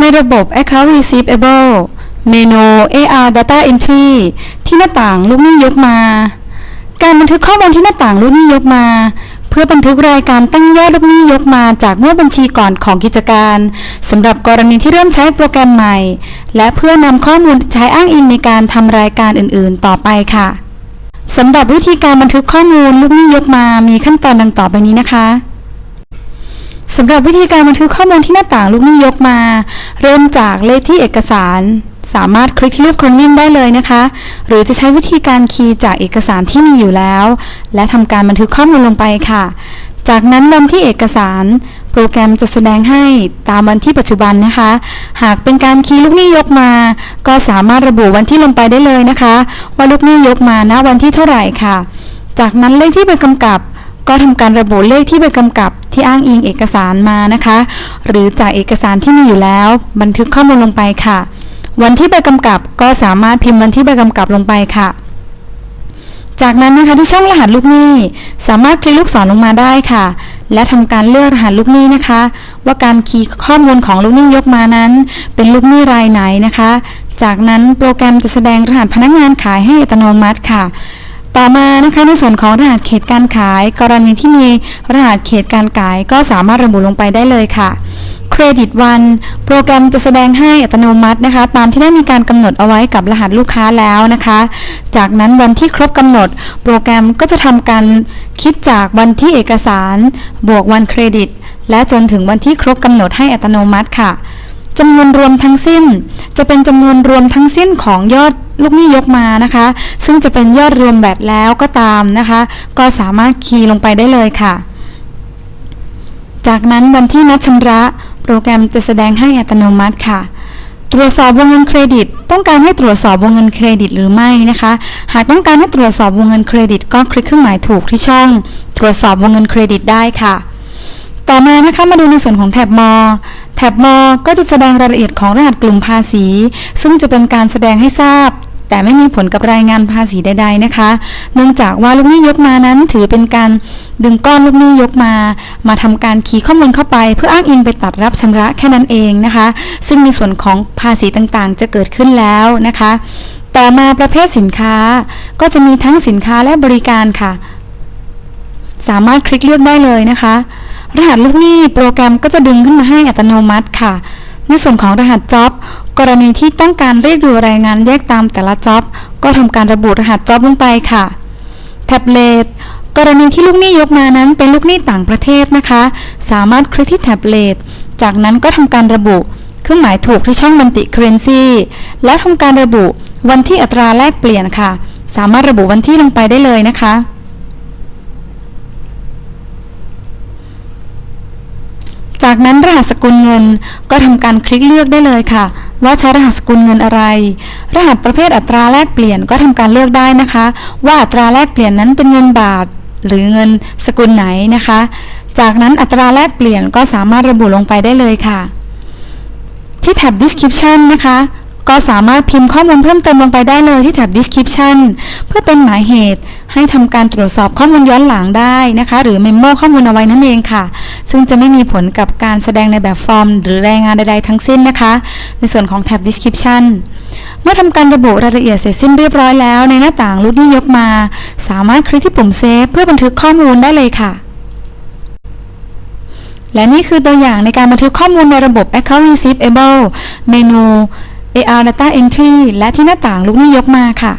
ในระบบ Account Receivable เมนู AR Data Entry ที่หน้าต่างลูกหนี้ยกมา การบันทึกข้อมูลที่หน้าต่างลูกหนี้ยกมา เพื่อบันทึกรายการตั้งยอดลูกหนี้ยกมาจากงวดบัญชีก่อนของกิจการสำหรับกรณีที่เริ่มใช้โปรแกรมใหม่ และเพื่อนำข้อมูลใช้อ้างอิงในการทำรายการอื่นๆ ต่อไปค่ะสำหรับวิธีการบันทึกข้อมูลลูกหนี้ยกมามีขั้นตอนดังต่อไปนี้นะคะ สำหรับวิธีการบันทึกข้อมูลที่หน้าต่างลูกหนี้ยกมา เริ่มจากเลขที่เอกสาร สามารถคลิกที่รูปคนนิ่มได้เลยนะคะ หรือจะใช้วิธีการคีย์จากเอกสารที่มีอยู่แล้ว และทำการบันทึกข้อมูลลงไปค่ะ จากนั้นวันที่เอกสาร โปรแกรมจะแสดงให้ตามวันที่ปัจจุบันนะคะ หากเป็นการคีย์ลูกหนี้ยกมา ก็สามารถระบุวันที่ลงไปได้เลยนะคะ ว่าลูกหนี้ยกมาณวันที่เท่าไหร่ค่ะ จากนั้นเลขที่ใบกำกับ ก็ทำการระบุเลขที่ใบกำกับที่อ้างอิงเอกสารมานะคะ หรือจากเอกสารที่มีอยู่แล้ว บันทึกข้อมูลลงไปค่ะ วันที่ใบกำกับก็สามารถพิมพ์วันที่ใบกำกับลงไปค่ะ จากนั้นนะคะที่ช่องรหัสลูกหนี้ สามารถคลิกลูกศรลงมาได้ค่ะ และทำการเลือกรหัสลูกหนี้นะคะ ว่าการคีย์ข้อมูลของลูกหนี้ยกมานั้น เป็นลูกหนี้รายไหนนะคะ จากนั้นโปรแกรมจะแสดงรหัสพนักงานขายให้อัตโนมัติค่ะ ต่อมานะคะในส่วนของรหัสเขตการขาย กรณีที่มีรหัสเขตการขายก็สามารถระบุลงไปได้เลยค่ะเครดิตวันโปรแกรมจะแสดงให้อัตโนมัตินะคะ ตามที่ได้มีการกำหนดเอาไว้กับรหัสลูกค้าแล้วนะคะ จากนั้นวันที่ครบกำหนด โปรแกรมก็จะทำการคิดจากวันที่เอกสาร บวกวันเครดิต และจนถึงวันที่ครบกำหนดให้อัตโนมัติค่ะจำนวนรวมทั้งสิ้น จะเป็นจำนวนรวมทั้งสิ้นของยอด ลูกหนี้ยกมานะคะ ซึ่งจะเป็นยอดรวมแบตแล้วก็ตามนะคะ ก็สามารถคีย์ลงไปได้เลยค่ะ จากนั้นวันที่นัดชำระโปรแกรมจะแสดงให้อัตโนมัติค่ะตรวจสอบวงเงินเครดิต ต้องการให้ตรวจสอบวงเงินเครดิตหรือไม่นะคะ หากต้องการให้ตรวจสอบวงเงินเครดิต ก็คลิกเครื่องหมายถูกที่ช่อง ตรวจสอบวงเงินเครดิตได้ค่ะ ต่อมานะคะมาดูในส่วนของแท็บมอแท็บมอก็จะแสดงรายละเอียดของรหัสกลุ่มภาษี ซึ่งจะเป็นการแสดงให้ทราบ แต่ไม่มีผลกับรายงานภาษีใดๆนะคะ เนื่องจากว่าลูกหนี้ยกมานั้นถือเป็นการดึงก้อนลูกหนี้ยกมา มาทำการคีย์ข้อมูลเข้าไป เพื่ออ้างอิงไปตัดรับชำระแค่นั้นเองนะคะ ซึ่งในส่วนของภาษีต่างๆ จะเกิดขึ้นแล้วนะคะ ต่อมาประเภทสินค้าก็จะมีทั้งสินค้าและบริการค่ะ สามารถคลิกเลือกได้เลยนะคะ รหัสลูกหนี้โปรแกรมก็จะดึงขึ้นมาให้อัตโนมัติค่ะ ในส่วนของรหัสจ็อบกรณีที่ต้องการเรียกดูรายงานแยกตามแต่ละจ็อบก็ทำการระบุรหัสจ็อบลงไปค่ะ แท็บเล็ตกรณีที่ลูกหนี้ยกมานั้นเป็นลูกหนี้ต่างประเทศนะคะ สามารถคลิกที่แท็บเล็ตจากนั้นก็ทำการระบุ เครื่องหมายถูกที่ช่องมันติเคเรนซีและทำการระบุวันที่อัตราแลกเปลี่ยนค่ะ สามารถระบุวันที่ลงไปได้เลยนะคะ จากนั้นรหัสสกุลเงินก็ทำการคลิกเลือกได้เลยค่ะ ว่าใช้รหัสสกุลเงินอะไร รหัสประเภทอัตราแลกเปลี่ยนก็ทำการเลือกได้นะคะ ว่าอัตราแลกเปลี่ยนนั้นเป็นเงินบาท หรือเงินสกุลไหนนะคะ จากนั้นอัตราแลกเปลี่ยนก็สามารถระบุลงไปได้เลยค่ะ ที่แท็บ description นะคะก็สามารถพิมพ์ข้อมูลเพิ่มเติมลงไปได้เลยที่แท็บ description เพื่อเป็นหมายเหตุให้ทำการตรวจสอบข้อมูลย้อนหลังได้นะคะ หรือเมมโมข้อมูลเอาไว้นั่นเองค่ะ ซึ่งจะไม่มีผลกับการแสดงในแบบฟอร์ม หรือรายงานใดๆทั้งสิ้นนะคะ ในส่วนของแท็บ description เมื่อทำการระบุรายละเอียดเสร็จสิ้นเรียบร้อยแล้ว ในหน้าต่างรูปนี้ยกมา สามารถคลิกที่ปุ่มเซฟเพื่อบันทึกข้อมูลได้เลยค่ะและนี่คือตัวอย่างในการบันทึกข้อมูลในระบบ Account Receivable เมนู AR Data Entry และที่หน้าต่างลูกนี้ยกมาค่ะ